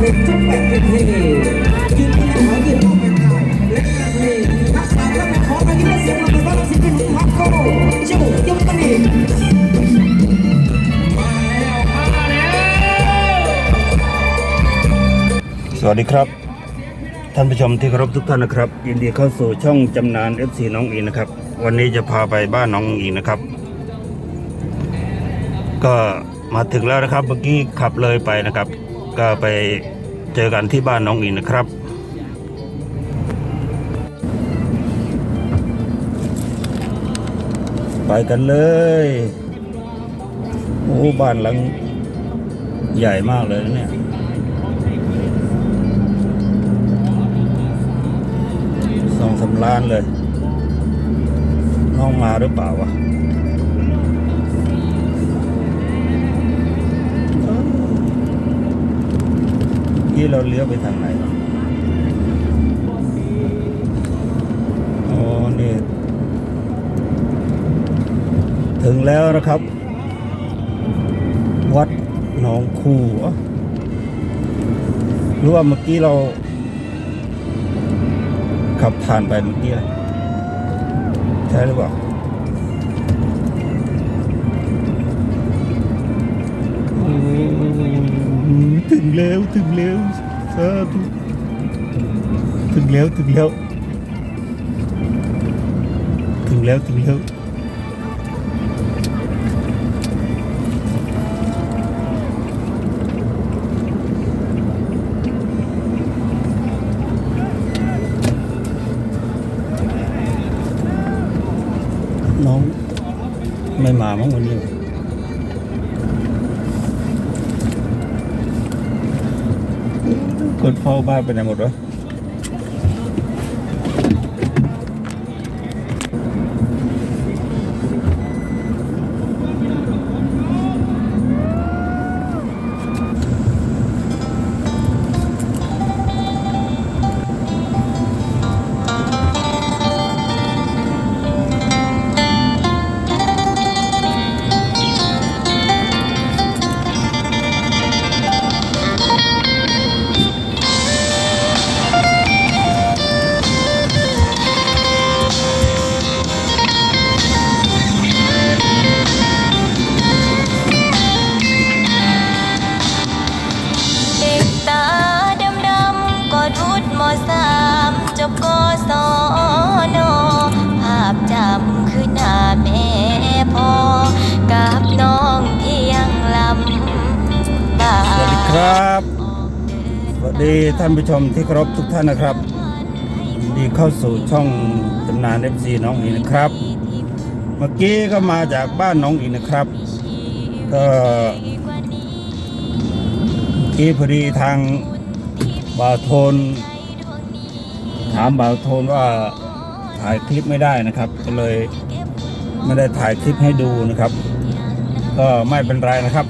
เพลงจุ๊บแปดเป็นเพลงยืนที่เขายืนต้องเป็นไทยและเพลงรักษาพระแม่ขอไปที่เสียงเราเป็นว่าสิ่งที่หนุ่มฮักโก้เจ้ายุ่งตันเองสวัสดีครับ ท่านผู้ชมที่เคารพทุกท่านนะครับ ยินดีเข้าสู่ช่องจำนาน FC น้องอินนะครับ วันนี้จะพาไปบ้านน้องอินนะครับ ก็มาถึงแล้วนะครับเมื่อกี้ขับเลยไปนะครับ ก็ไปเจอกันที่บ้านน้องอินนะครับไปกันเลย โอ้ บ้านหลังใหญ่มากเลยนะเนี่ย สองสาล้านเลย น้องมาหรือเปล่าวะ ที่เราเลี้ยวไปทางไหนอ๋อนี่ถึงแล้วนะครับ วัดหนองคูหรือว่าเมื่อกี้เรา ขับผ่านไปเมื่อกี้ใช่หรือเปล่า ถึงแล้วถึงแล้วสาธุถึงแล้วถึงแล้วถึงแล้วถึงแล้วน้องไม่มามั้งวันนี้ เฝ้าบ้านไปไหนหมดวะ ครับ สวัสดีท่านผู้ชมที่เคารพทุกท่านนะครับยินดีเข้าสู่ช่องตำนาน FC น้องอีกนะครับ เมื่อกี้ก็มาจากบ้านน้องอีกนะครับ ก็เกี้พอดีทางบ่าวโทน ถามบ่าวโทนว่าถ่ายคลิปไม่ได้นะครับ ก็เลยไม่ได้ถ่ายคลิปให้ดูนะครับ ก็ไม่เป็นไรนะครับ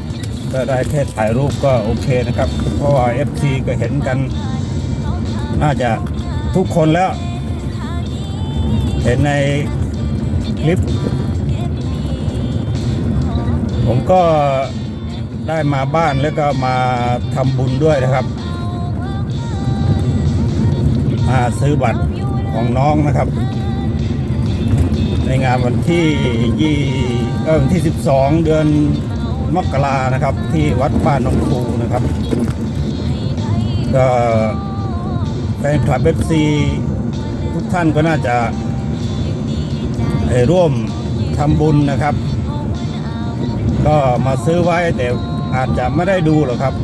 ก็ได้แค่ถ่ายรูปก็โอเคนะครับ เพราะว่า FC ก็เห็นกัน น่าจะทุกคนแล้ว เห็นในคลิป ผมก็ได้มาบ้านแล้วก็มาทำบุญด้วยนะครับ มาซื้อบัตรของน้องนะครับ ในงานวันที่ยี่เออวันที่ 12 เดือน มกรานะครับ ที่วัดบ้านหนองคูนะครับ ก็แฟนคลับเอฟซีทุกท่านก็น่าจะร่วมทำบุญนะครับ ก็มาซื้อไว้แต่อาจจะไม่ได้ดูหรอกครับ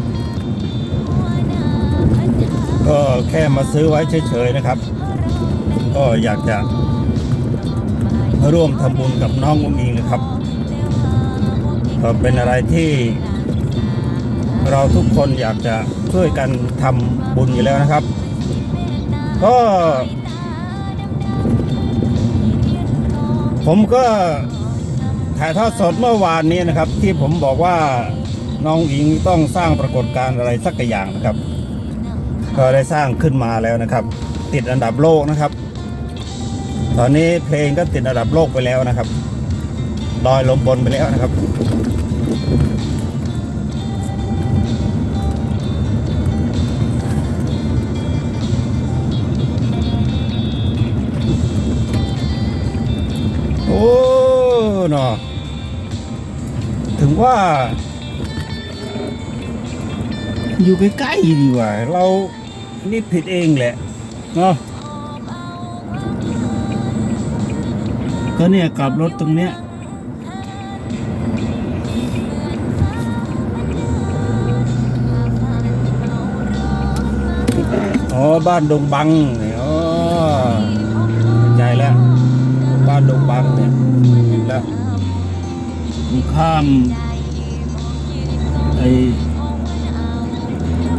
ก็แค่มาซื้อไว้เฉยๆนะครับ ก็อยากจะร่วมทำบุญกับน้องอุ้งอิงนะครับ ก็เป็นอะไรที่เราทุกคนอยากจะช่วยกันทำบุญอยู่แล้วนะครับ ก็ผมก็ถ่ายทอดสดเมื่อวานนี้นะครับ ที่ผมบอกว่าน้องอิงต้องสร้างปรากฏการณ์อะไรสักอย่างนะครับ ก็ได้สร้างขึ้นมาแล้วนะครับ ติดอันดับโลกนะครับ ตอนนี้เพลงก็ติดอันดับโลกไปแล้วนะครับลอยลมบนไปแล้วนะครับ ว่าอยู่ใกล้ๆดีกว่า เรานี่ผิดเองแหละเนาะก็เนี่ยกลับรถตรงเนี้ยอ๋อ บ้านดงบังเนี่ยอ๋อใจแล้ว บ้านดงบังเนี่ยเห็นแล้วข้าม อ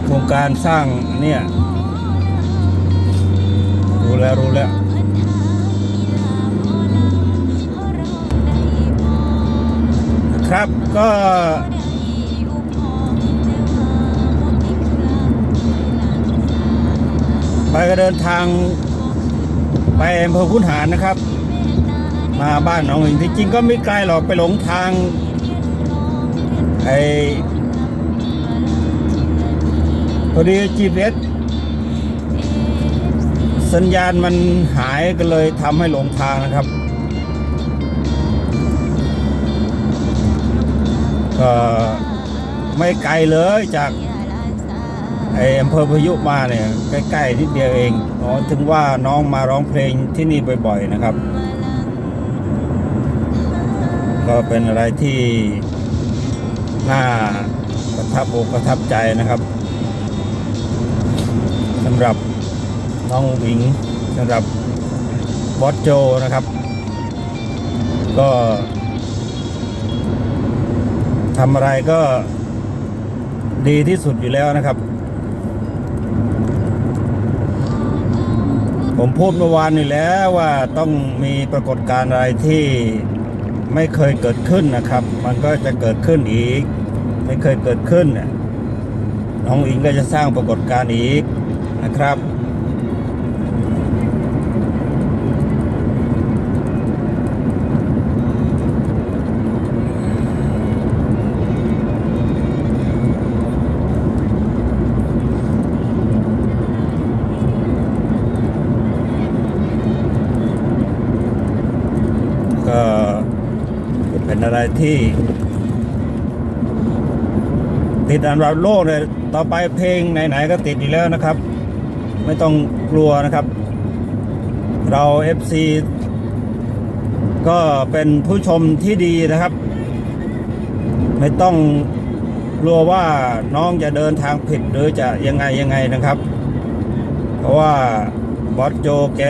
โครงการสร้างเนี่ยรู้แล้วรู้แล้วครับก็ไปก็เดินทาง ไปอำเภอพุนหารนะครับ มาบ้านหนองหินที่จริงก็ไม่ไกลหรอกไปหลงทางไอ พอดีจีเอสสัญญาณมันหายก็เลยทำให้หลงทางนะครับก็ไม่ไกลเลยจากไออำเภอพายุมาเนี่ยใกล้ๆนิดเดียวเองอ๋อถึงว่าน้องมาร้องเพลงที่นี่บ่อย ๆนะครับ ก็เป็นอะไรที่น่าประทับอกประทับใจนะครับ สำหรับน้องหญิงสำหรับบอสโจนะครับ ก็ทำอะไรก็ดีที่สุดอยู่แล้วนะครับ ผมพูดเมื่อวานนี่แล้วว่าต้องมีปรากฏการณ์อะไรที่ไม่เคยเกิดขึ้นนะครับ มันก็จะเกิดขึ้นอีก ไม่เคยเกิดขึ้นน้องอิงก็จะสร้างปรากฏการณ์อีก นะครับ ก็เป็นอะไรที่ติดอันดับโลกเลย ต่อไปเพลงไหน ๆ ก็ติดอีกแล้วนะครับ ไม่ต้องกลัวนะครับ เรา FC ก็เป็นผู้ชมที่ดีนะครับ ไม่ต้องกลัวว่าน้องจะเดินทางผิดหรือจะยังไงยังไงนะครับ เพราะว่าบอสโจแก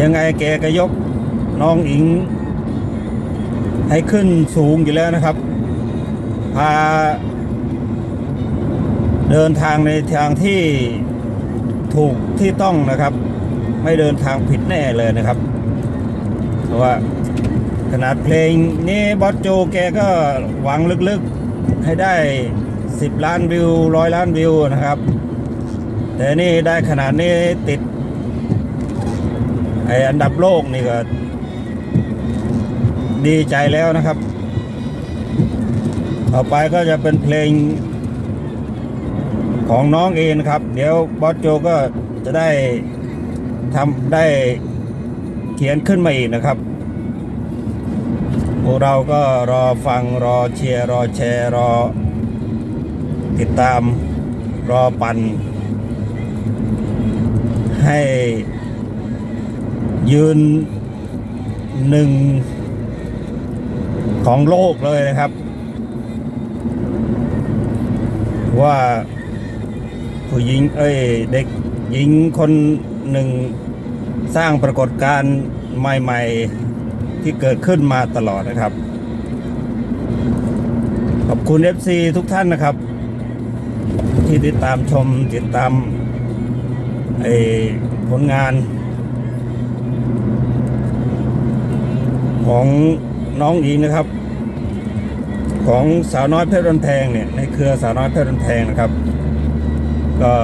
ยังไงแกก็ยกน้องอิง ให้ขึ้นสูงอยู่แล้วนะครับ พา เดินทางในทางที่ถูกที่ต้องนะครับ ไม่เดินทางผิดแน่เลยนะครับ เพราะว่าขนาดเพลงนี้บอสโจแกก็หวังลึกๆให้ได้ 10 ล้านวิวร้อยล้านวิวนะครับ แต่นี่ได้ขนาดนี้ติดไออันดับโลกนี่ก็ ดีใจแล้วนะครับ ต่อไปก็จะเป็นเพลง ของน้องเองนะครับ เดี๋ยวบอสโจก็จะได้ทำได้เขียนขึ้นมาอีกนะครับพวกเราก็รอฟังรอเชียร์รอแชร์รอ ติดตามรอปัน ให้ยืนหนึ่งของโลกเลยนะครับ ว่า ผู้หญิงเอ้ยเด็กหญิงคนหนึ่งสร้างปรากฏการณ์ใหม่ ๆ ที่เกิดขึ้นมาตลอดนะครับ ขอบคุณ FC ทุกท่านนะครับ ที่ติดตามชมติดตามไอ้ผลงาน ของน้องอีนะครับ ของสาวน้อยเพชรบันแพงเนี่ยในเครือสาวน้อยเพชรบันแพงนะครับ ก็